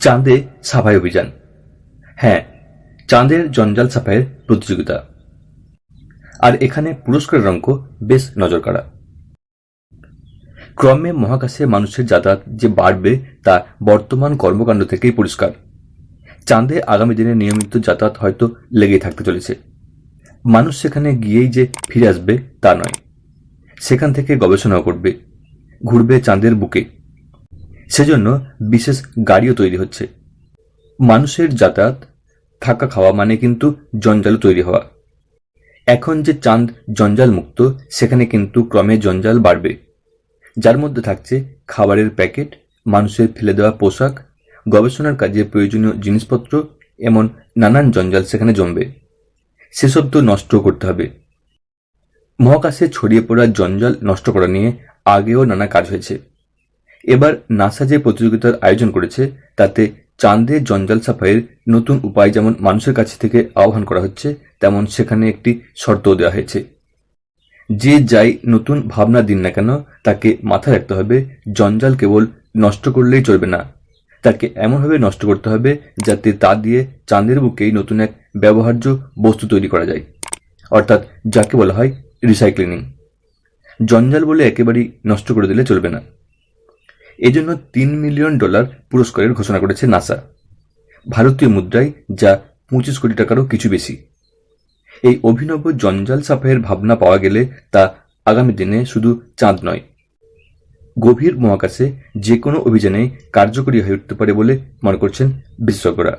চাঁদে সাফাই অভিযান। হ্যাঁ চাঁদের জঞ্জাল সাফাইয়ের প্রতিযোগিতা। আর এখানে পুরস্কারের অঙ্ক বেশ নজর কাড়া ক্রমে মহাকাশে মানুষের যাতায়াত যে বাড়বে তা বর্তমান কর্মকাণ্ড থেকেই পরিষ্কার। চাঁদে আগামী দিনে নিয়মিত যাতায়াত হয়তো লেগেই থাকতে চলেছে। মানুষ সেখানে গিয়েই যে ফিরে আসবে তা নয়। সেখান থেকে গবেষণাও করবে। ঘুরবে চাঁদের বুকে। সেজন্য বিশেষ গাড়িও তৈরি হচ্ছে। মানুষের যাতায়াত, থাকা খাওয়া মানে কিন্তু জঞ্জাল তৈরি হওয়া। এখন যে চাঁদ জঞ্জাল মুক্ত, সেখানে কিন্তু ক্রমে জঞ্জাল বাড়বে। যার মধ্যে থাকছে খাবারের প্যাকেট, মানুষের ফেলে দেওয়া পোশাক, গবেষণার কাজে প্রয়োজনীয় জিনিসপত্র, এমন নানান জঞ্জাল সেখানে জমবে। সেসব তো নষ্ট করতে হবে। মহাকাশে ছড়িয়ে পড়া জঞ্জাল নষ্ট করা নিয়ে আগেও নানা কাজ হয়েছে। এবার নাসা যে প্রতিযোগিতার আয়োজন করেছে, তাতে চাঁদে জঞ্জাল সাফাইয়ের নতুন উপায় যেমন মানুষের কাছ থেকে আহ্বান করা হচ্ছে, তেমন সেখানে একটি শর্তও দেওয়া হয়েছে। যে যাই নতুন ভাবনা দিন না কেন, তাকে মাথায় রাখতে হবে, জঞ্জাল কেবল নষ্ট করলেই চলবে না। তাকে এমনভাবে নষ্ট করতে হবে যাতে তা দিয়ে চাঁদের বুকেই নতুন এক ব্যবহার্য বস্তু তৈরি করা যায়, অর্থাৎ যাকে বলা হয় রিসাইক্লিং জঞ্জাল বলে একেবারেই নষ্ট করে দিলে চলবে না। এজন্য তিন মিলিয়ন ডলার পুরস্কারের ঘোষণা করেছে নাসা। ভারতীয় মুদ্রায় যা পঁচিশ কোটি টাকারও কিছু বেশি। এই অভিনব জঞ্জাল সাফাইয়ের ভাবনা পাওয়া গেলে তা আগামী দিনে শুধু চাঁদ নয়, গভীর মহাকাশে যে কোনো অভিযানে কার্যকরী হয়ে উঠতে পারে বলে মনে করছেন বিশেষজ্ঞরা।